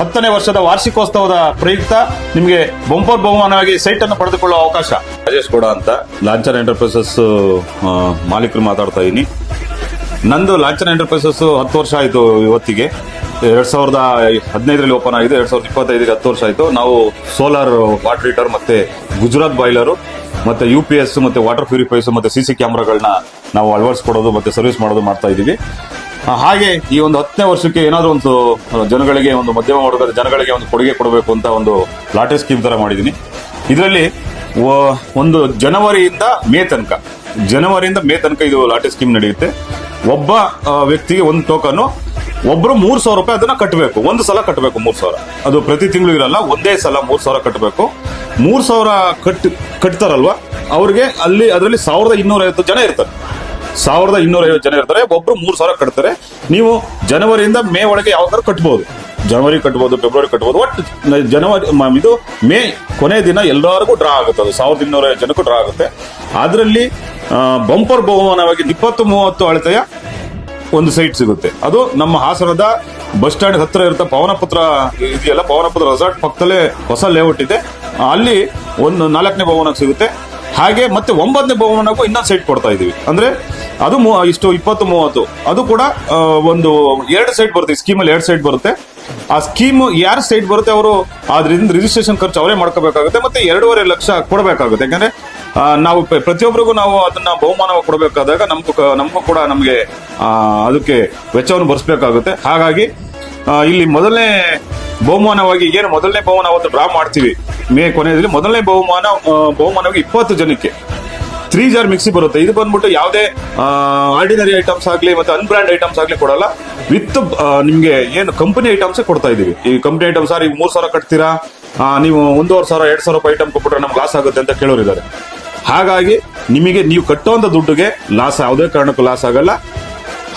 ಹತ್ತನೇ ವರ್ಷದ ವಾರ್ಷಿಕೋತ್ಸವದ ಪ್ರಯುಕ್ತ ನಿಮಗೆ ಬಂಪರ್ ಬಹುಮಾನವಾಗಿ ಸೈಟ್ ಅನ್ನು ಪಡೆದುಕೊಳ್ಳುವ ಅವಕಾಶ. ರಾಜೇಶ್ ಗೌಡ ಅಂತ. ಲಾಂಚರ್ ಎಂಟರ್ಪ್ರೈಸಸ್ ಮಾಲೀಕರು ಮಾತಾಡ್ತಾ ಇದ್ದೀನಿ ನಂದು ಲಾಂಚರ್ ಎಂಟರ್ಪ್ರೈಸಸ್ ಹತ್ತು ವರ್ಷ ಆಯಿತು ಇವತ್ತಿಗೆ. ಎರಡ್ ಸಾವಿರದ ಹದಿನೈದರಲ್ಲಿ ಓಪನ್ ಆಗಿದೆ ಎರಡ್ ಸಾವಿರದ ಇಪ್ಪತ್ತೈದಕ್ಕೆ ಹತ್ತು ವರ್ಷ ಆಯಿತು. ನಾವು ಸೋಲಾರ್ ವಾಟರ್ ಹೀಟರ್ ಮತ್ತೆ ಗುಜರಾತ್ ಬಾಯ್ಲರು ಮತ್ತೆ ಯು ಪಿ ಎಸ್ ಮತ್ತೆ ವಾಟರ್ ಪ್ಯೂರಿಫೈಸ್ ಮತ್ತೆ ಸಿ ಸಿ ಕ್ಯಾಮ್ರಾಗಳನ್ನ ನಾವು ಅಳವಡಿಸ್ಕೊಡೋದು ಮತ್ತೆ ಸರ್ವಿಸ್ ಮಾಡೋದು ಮಾಡ್ತಾ ಇದ್ದೀವಿ ಹಾಗೆ ಈ ಒಂದು ಹತ್ತನೇ ವರ್ಷಕ್ಕೆ ಏನಾದರೂ ಒಂದು ಜನಗಳಿಗೆ ಒಂದು ಮಧ್ಯಮ ವರ್ಗದ ಜನಗಳಿಗೆ ಒಂದು ಕೊಡುಗೆ ಕೊಡಬೇಕು ಅಂತ ಒಂದು ಲಾಟರಿ ಸ್ಕೀಮ್ ತರ ಮಾಡಿದ್ದೀನಿ. ಇದರಲ್ಲಿ ಒಂದು ಜನವರಿಯಿಂದ ಮೇ ತನಕ, ಜನವರಿಯಿಂದ ಮೇ ತನಕ ಇದು ಲಾಟರಿ ಸ್ಕೀಮ್ ನಡೆಯುತ್ತೆ. ಒಬ್ಬ ವ್ಯಕ್ತಿಗೆ ಒಂದು ಟೋಕನ್ ಒಬ್ರು ಮೂರ್ ಸಾವಿರ ರೂಪಾಯಿ ಅದನ್ನ ಕಟ್ಟಬೇಕು ಒಂದು ಸಲ ಕಟ್ಟಬೇಕು ಮೂರ್ ಸಾವಿರ. ಅದು ಪ್ರತಿ ತಿಂಗಳು ಇರಲ್ಲ, ಒಂದೇ ಸಲ ಮೂರ್ ಸಾವಿರ ಕಟ್ಟಬೇಕು ಮೂರ್ ಸಾವಿರ ಕಟ್ ಕಟ್ತಾರಲ್ವಾ? ಅವ್ರಿಗೆ ಅಲ್ಲಿ, ಅದರಲ್ಲಿ ಸಾವಿರದ ಇನ್ನೂರ ಐವತ್ತು ಜನ ಇರ್ತಾರೆ. ಸಾವಿರದ ಇನ್ನೂರ ಐವತ್ತು ಜನ ಇರ್ತಾರೆ, ಒಬ್ರು ಮೂರು ಸಾವಿರ ಕಟ್ತಾರೆ. ನೀವು ಜನವರಿಯಿಂದ ಮೇ ಒಳಗೆ ಯಾವ್ದಾದ್ರು ಕಟ್ಬೋದು? ಜನವರಿ ಕಟ್ಬೋದು, ಫೆಬ್ರವರಿ ಕಟ್ಬೋದು ಒಟ್ಟು ಜನವರಿ ಇದು ಮೇ ಕೊನೆ ದಿನ ಎಲ್ಲರಿಗೂ ಡ್ರಾ ಆಗುತ್ತೆ ಅದು. ಸಾವಿರದ ಇನ್ನೂರ ಐವತ್ತು ಜನಕ್ಕೂ ಡ್ರಾ ಆಗುತ್ತೆ. ಅದರಲ್ಲಿ ಬಂಪರ್ ಬಹುಮಾನವಾಗಿ ಇಪ್ಪತ್ತು ಮೂವತ್ತು ಅಳತೆಯ ಒಂದು ಸೈಟ್ ಸಿಗುತ್ತೆ. ಅದು ನಮ್ಮ ಹಾಸನದ ಬಸ್ ಸ್ಟ್ಯಾಂಡ್ ಹತ್ರ ಇರುತ್ತೆ ಪವನಪುತ್ರ ಇದೆಯಲ್ಲ, ಪವನಪುತ್ರ ರೆಸಾರ್ಟ್ ಪಕ್ಕದಲ್ಲೇ ಹೊಸ ಲೇಔಟ್ ಇದೆ. ಅಲ್ಲಿ ಒಂದು ನಾಲ್ಕನೇ ಬಹುಮಾನ ಸಿಗುತ್ತೆ. ಹಾಗೆ ಮತ್ತೆ ಒಂಬತ್ತನೇ ಬಹುಮಾನಕ್ಕೂ ಇನ್ನೊಂದು ಸೈಟ್ ಕೊಡ್ತಾ ಇದೀವಿ. ಅಂದ್ರೆ ಅದು ಇಷ್ಟು ಇಪ್ಪತ್ತು, ಮೂವತ್ತು. ಅದು ಕೂಡ ಒಂದು ಎರಡು ಸೈಟ್ ಬರುತ್ತೆ ಸ್ಕೀಮಲ್ಲಿ ಎರಡು ಸೈಟ್ ಬರುತ್ತೆ. ಆ ಸ್ಕೀಮ್ ಯಾರ ಸೈಟ್ ಬರುತ್ತೆ ಅವರು ಅದರಿಂದ ರಿಜಿಸ್ಟ್ರೇಷನ್ ಖರ್ಚು ಅವರೇ ಮಾಡ್ಕೋಬೇಕಾಗುತ್ತೆ ಮತ್ತೆ ಎರಡೂವರೆ ಲಕ್ಷ ಕೊಡಬೇಕಾಗುತ್ತೆ. ಯಾಕಂದ್ರೆ ನಾವು ಪ್ರ- ಪ್ರತಿಯೊಬ್ಬರಿಗೂ ನಾವು ಅದನ್ನ ಬಹುಮಾನ ಕೊಡಬೇಕಾದಾಗ ನಮಗೂ ನಮಗೂ ಕೂಡ ನಮಗೆ ಅದಕ್ಕೆ ವೆಚ್ಚವನ್ನು ಭರಿಸಬೇಕಾಗುತ್ತೆ ಹಾಗಾಗಿ ಇಲ್ಲಿ ಮೊದಲನೇ ಬಹುಮಾನವಾಗಿ, ಏನು ಮೊದಲನೇ ಬಹುಮಾನ ಅವತ್ತು ಡ್ರಾ ಮಾಡ್ತೀವಿ. ಮೇ ಕೊನೆಯಲ್ಲಿ ಮೊದಲನೇ ಬಹುಮಾನ ಬಹುಮಾನವಾಗಿ ಇಪ್ಪತ್ತು ಜನಕ್ಕೆ. ತ್ರೀ ಜಾರ್ ಮಿಕ್ಸಿ ಬರುತ್ತೆ. ಇದು ಬಂದ್ಬಿಟ್ಟು ಯಾವುದೇ ಆರ್ಡಿನರಿ ಐಟಮ್ಸ್ ಆಗಲಿ ಮತ್ತೆ ಅನ್ಬ್ರ್ಯಾಂಡ್ ಐಟಮ್ಸ್ ಆಗಲಿ ಕೊಡಲ್ಲ. ವಿತ್ ನಿಮಗೆ ಏನು ಕಂಪನಿ ಐಟಮ್ಸೇ ಕೊಡ್ತಾ ಇದ್ದೀವಿ ಈ ಕಂಪನಿ ಐಟಮ್ಸ್ ಸರ್, ಈಗ ಮೂರು ಸಾವಿರ ಕಟ್ತೀರಾ? ನೀವು ಒಂದೂವರೆ ಸಾವಿರ, ಎರಡು ಸಾವಿರ ರೂಪಾಯಿ ಐಟಮ್ ಕೊಟ್ಬಿಟ್ರೆ ನಮ್ಗೆ ಲಾಸ್ ಆಗುತ್ತೆ ಅಂತ ಕೇಳೋರಿದ್ದಾರೆ. ಹಾಗಾಗಿ ನಿಮಗೆ ನೀವು ಕಟ್ಟುವಂತ ದುಡ್ಡುಗೆ ಲಾಸ್ ಯಾವುದೇ ಕಾರಣಕ್ಕೂ ಲಾಸ್ ಆಗಲ್ಲ.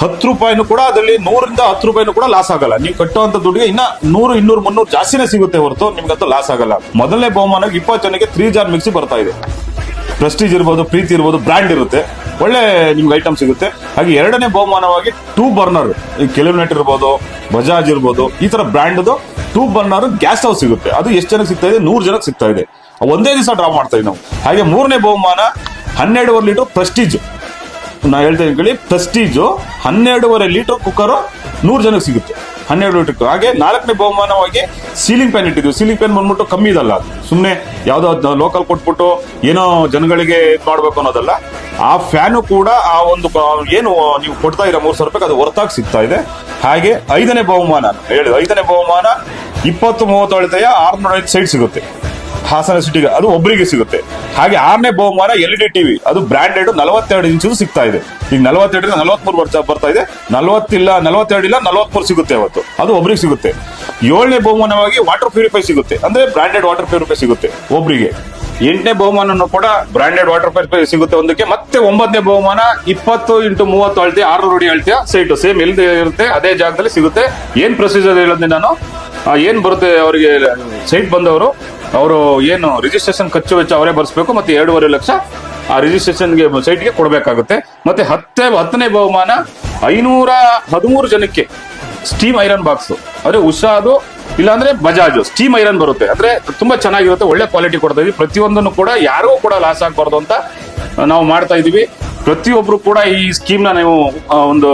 ಹತ್ತು ರೂಪಾಯಿನೂ ಕೂಡ ಅದರಲ್ಲಿ ನೂರಿಂದ ಹತ್ತು ರೂಪಾಯಿನೂ ಕೂಡ ಲಾಸ್ ಆಗಲ್ಲ. ನೀವು ಕಟ್ಟುವಂತ ದುಡ್ಡಿಗೆ ಇನ್ನ ನೂರು, ಇನ್ನೂರು, ಮುನ್ನೂರು ಜಾಸ್ತಿನೇ ಸಿಗುತ್ತೆ ಹೊರತು ನಿಮ್ಗಂತೂ ಲಾಸ್ ಆಗಲ್ಲ. ಮೊದಲನೇ ಬಹುಮಾನಕ್ಕೆ ಇಪ್ಪತ್ತು ಜನಕ್ಕೆ ತ್ರೀ ಜಾರ್ ಮಿಕ್ಸಿ ಬರ್ತಾ ಇದೆ. ಪ್ರೆಸ್ಟೀಜ್ ಇರ್ಬೋದು, ಪ್ರೀತಿ ಇರ್ಬೋದು ಬ್ರ್ಯಾಂಡ್ ಇರುತ್ತೆ. ಒಳ್ಳೆ ನಿಮ್ಗೆ ಐಟಮ್ ಸಿಗುತ್ತೆ. ಹಾಗೆ ಎರಡನೇ ಬಹುಮಾನವಾಗಿ ಟೂ ಬರ್ನರ್ ಈ ಕಿಲೋಮೀಟರ್ ಇರ್ಬೋದು ಬಜಾಜ್ ಇರ್ಬೋದು, ಈ ತರ ಬ್ರ್ಯಾಂಡ್ದು ಟೂ ಬರ್ನರ್ ಗ್ಯಾಸ್ ಸ್ಟವ್ ಸಿಗುತ್ತೆ. ಅದು ಎಷ್ಟು ಜನಕ್ಕೆ ಸಿಗ್ತಾ ಇದೆ? ನೂರು ಜನಕ್ಕೆ ಸಿಗ್ತಾ ಇದೆ. ಒಂದೇ ದಿವಸ ಡ್ರಾ ಮಾಡ್ತಾ ನಾವು. ಹಾಗೆ ಮೂರನೇ ಬಹುಮಾನ ಹನ್ನೆರಡುವರೆ ಲೀಟರ್ ಪ್ರೆಸ್ಟೀಜ್ ನಾ ಹೇಳ್ತಾ ಇದ್ದೀನಿ ಪ್ರೆಸ್ಟೀಜು ಹನ್ನೆರಡೂವರೆ ಲೀಟರ್ ಕುಕ್ಕರ್ ನೂರು ಜನಕ್ಕೆ ಸಿಗುತ್ತೆ. ಹನ್ನೆರಡು ಲೀಟರ್ ಹಾಗೆ ನಾಲ್ಕನೇ ಬಹುಮಾನವಾಗಿ ಸೀಲಿಂಗ್ ಫ್ಯಾನ್ ಇಟ್ಟಿದ್ವಿ ಸೀಲಿಂಗ್ ಫ್ಯಾನ್ ಬಂದ್ಬಿಟ್ಟು ಕಮ್ಮಿ ಇದಲ್ಲ ಸುಮ್ಮನೆ ಯಾವ್ದೋ ಲೋಕಲ್ ಕೊಟ್ಬಿಟ್ಟು ಏನೋ ಜನಗಳಿಗೆ ಮಾಡ್ಬೇಕು ಅನ್ನೋದಲ್ಲ. ಆ ಫ್ಯಾನು ಕೂಡ ಆ ಒಂದು ಏನು ನೀವು ಕೊಡ್ತಾ ಇರೋ ಮೂರು ಸಾವಿರ ರೂಪಾಯಿ ಅದು ಹೊರತಾಗಿ ಸಿಗ್ತಾ ಇದೆ. ಹಾಗೆ ಐದನೇ ಬಹುಮಾನ, ಹೇಳಿ, ಐದನೇ ಬಹುಮಾನ ಇಪ್ಪತ್ತು ಮೂವತ್ತು ಅಳತೆಯ ಆರ್ನೂರ ಐದು ಸೈಡ್ ಸಿಗುತ್ತೆ. ಹಾಸನ ಸಿಟಿಗೆ ಅದು ಒಬ್ಬರಿಗೆ ಸಿಗುತ್ತೆ. ಹಾಗೆ ಆರನೇ ಬಹುಮಾನ ಎಲ್ ಡಿ ಟಿವಿ, ಅದು ಬ್ರಾಂಡೆಡ್ ನಲವತ್ತೆರಡು ಇಂಚು ಸಿಗ್ತಾ ಇದೆ. ಈಗ ನಲವತ್ತೆರಡರಿಂದ ನಲವತ್ಮೂರು ವರ್ಷ ಬರ್ತಾ ಇದೆ. ನಲವತ್ತಿಲ್ಲ ನಲವತ್ತೆರಡು ಇಲ್ಲ ನಲವತ್ಮೂರು ಸಿಗುತ್ತೆ ಅವತ್ತು ಅದು ಒಬ್ರಿಗೆ ಸಿಗುತ್ತೆ. ಏಳನೇ ಬಹುಮಾನವಾಗಿ ವಾಟರ್ ಪ್ಯೂರಿಫೈ ಸಿಗುತ್ತೆ. ಅಂದ್ರೆ ಬ್ರಾಂಡೆಡ್ ವಾಟರ್ ಪ್ಯೂರಿಫೈ ಸಿಗುತ್ತೆ ಒಬ್ರಿಗೆ. ಎಂಟನೇ ಬಹುಮಾನನು ಕೂಡ ಬ್ರಾಂಡೆಡ್ ವಾಟರ್ ಪ್ಯೂರಿಫೈ ಸಿಗುತ್ತೆ ಒಂದಕ್ಕೆ. ಮತ್ತೆ ಒಂಬತ್ತನೇ ಬಹುಮಾನ ಇಪ್ಪತ್ತು ಇಂಟು ಮೂವತ್ತು ಅಳತೆ ಆರು ಅಡಿ ಅಳತೆ ಸೈಟು ಸೇಮ್ ಎಲ್ಲಿ ಇರುತ್ತೆ, ಅದೇ ಜಾಗದಲ್ಲಿ ಸಿಗುತ್ತೆ. ಏನ್ ಪ್ರೊಸೀಜರ್ ಹೇಳಿದ್ನಿ ನಾನು? ಏನ್ ಬರುತ್ತೆ ಅವರಿಗೆ ಸೈಟ್ ಬಂದವರು? ಅವರು ಏನು ರಿಜಿಸ್ಟ್ರೇಷನ್ ಖರ್ಚು ವೆಚ್ಚ ಅವರೇ ಭರಿಸಬೇಕು ಮತ್ತೆ ಎರಡೂವರೆ ಲಕ್ಷ ಆ ರಿಜಿಸ್ಟ್ರೇಷನ್ಗೆ ಸೈಟ್ಗೆ ಕೊಡಬೇಕಾಗುತ್ತೆ. ಮತ್ತೆ ಹತ್ತೇ ಹತ್ತನೇ ಬಹುಮಾನ ಐನೂರ ಹದಿಮೂರು ಜನಕ್ಕೆ ಸ್ಟೀಮ್ ಐರನ್ ಬಾಕ್ಸ್ ಅಂದ್ರೆ ಉಷಾದು, ಇಲ್ಲಾಂದ್ರೆ ಬಜಾಜ್ ಸ್ಟೀಮ್ ಐರನ್ ಬರುತ್ತೆ. ಅಂದ್ರೆ ತುಂಬಾ ಚೆನ್ನಾಗಿರುತ್ತೆ, ಒಳ್ಳೆ ಕ್ವಾಲಿಟಿ ಕೊಡ್ತಾ ಇದೀವಿ. ಪ್ರತಿಯೊಂದನ್ನು ಕೂಡ ಯಾರಿಗೂ ಕೂಡ ಲಾಸ್ ಆಗಬಾರ್ದು ಅಂತ ನಾವು ಮಾಡ್ತಾ ಇದೀವಿ ಪ್ರತಿಯೊಬ್ರು ಕೂಡ ಈ ಸ್ಕೀಮ್ನ ನೀವು ಒಂದು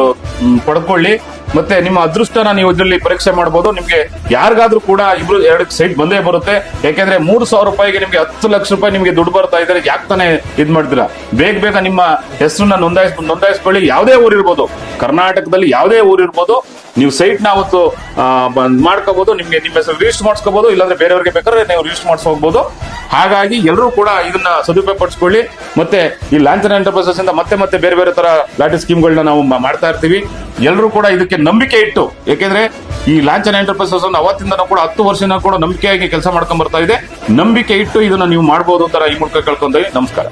ಪಡ್ಕೊಳ್ಳಿ. ಮತ್ತೆ ನಿಮ್ಮ ಅದೃಷ್ಟನ ನೀವು ಇದರಲ್ಲಿ ಪರೀಕ್ಷೆ ಮಾಡಬಹುದು ನಿಮಗೆ ಯಾರಿಗಾದ್ರೂ ಕೂಡ ಇಬ್ರು ಎರಡು ಸೈಟ್ ಬಂದೇ ಬರುತ್ತೆ. ಯಾಕೆಂದ್ರೆ ಮೂರು ಸಾವಿರ ರೂಪಾಯಿಗೆ ನಿಮಗೆ ಹತ್ತು ಲಕ್ಷ ರೂಪಾಯಿ ನಿಮಗೆ ದುಡ್ಡು ಬರ್ತಾ ಇದ್ರೆ ಯಾಕೆ ತಾನೇ ಇದ್ ಮಾಡ್ತೀರಾ? ಬೇಗ ಬೇಗ ನಿಮ್ಮ ಹೆಸರನ್ನ ನೋಂದಾಯಿಸ್, ನೋಂದಾಯಿಸ್ಕೊಳ್ಳಿ. ಯಾವುದೇ ಊರಿರ್ಬೋದು ಕರ್ನಾಟಕದಲ್ಲಿ ಯಾವುದೇ ಊರಿರ್ಬೋದು ನೀವು ಸೈಟ್ನ ಅವತ್ತು ಮಾಡ್ಕೋಬಹುದು ನಿಮ್ಗೆ ನಿಮ್ಮ ಹೆಸರು ರಿಜಿಸ್ಟರ್ ಮಾಡಿಸ್ಕೋಬಹುದು ಇಲ್ಲಾಂದ್ರೆ ಬೇರೆಯವರಿಗೆ ಬೇಕಾದ್ರೆ ನೀವು ರಿಜಿಸ್ಟರ್ ಮಾಡಿಸ್ ಹೋಗ್ಬೋದು ಹಾಗಾಗಿ ಎಲ್ಲರೂ ಕೂಡ ಇದನ್ನ ಸದುಪಯೋಗ ಪಡಿಸ್ಕೊಳ್ಳಿ ಮತ್ತೆ ಈ ಲಾಂಚನ ಎಂಟರ್ಪ್ರೈಸಸ್ ಇಂದ ಮತ್ತೆ ಮತ್ತೆ ಬೇರೆ ಬೇರೆ ತರ ಲಾಟರಿ ಸ್ಕೀಮ್ಗಳನ್ನ ನಾವು ಮಾಡ್ತಾ ಇರ್ತೀವಿ. ಎಲ್ಲರೂ ಕೂಡ ಇದಕ್ಕೆ ನಂಬಿಕೆ ಇಟ್ಟು ಯಾಕೆಂದ್ರೆ ಈ ಲಾಂಛನ ಎಂಟರ್ಪ್ರೈಸಸ್ ಅನ್ನು ಅವತ್ತಿಂದ ಕೂಡ ಹತ್ತು ವರ್ಷನ ಕೂಡ ನಂಬಿಕೆಯಾಗಿ ಕೆಲಸ ಮಾಡ್ಕೊಂಡ್ ಬರ್ತಾ ಇದೆ. ನಂಬಿಕೆ ಇಟ್ಟು ಇದನ್ನ ನೀವು ಮಾಡಬಹುದು ಅಂತ ಈ ಮೂಲಕ ಕೇಳ್ಕೊಂತೀವಿ ನಮಸ್ಕಾರ.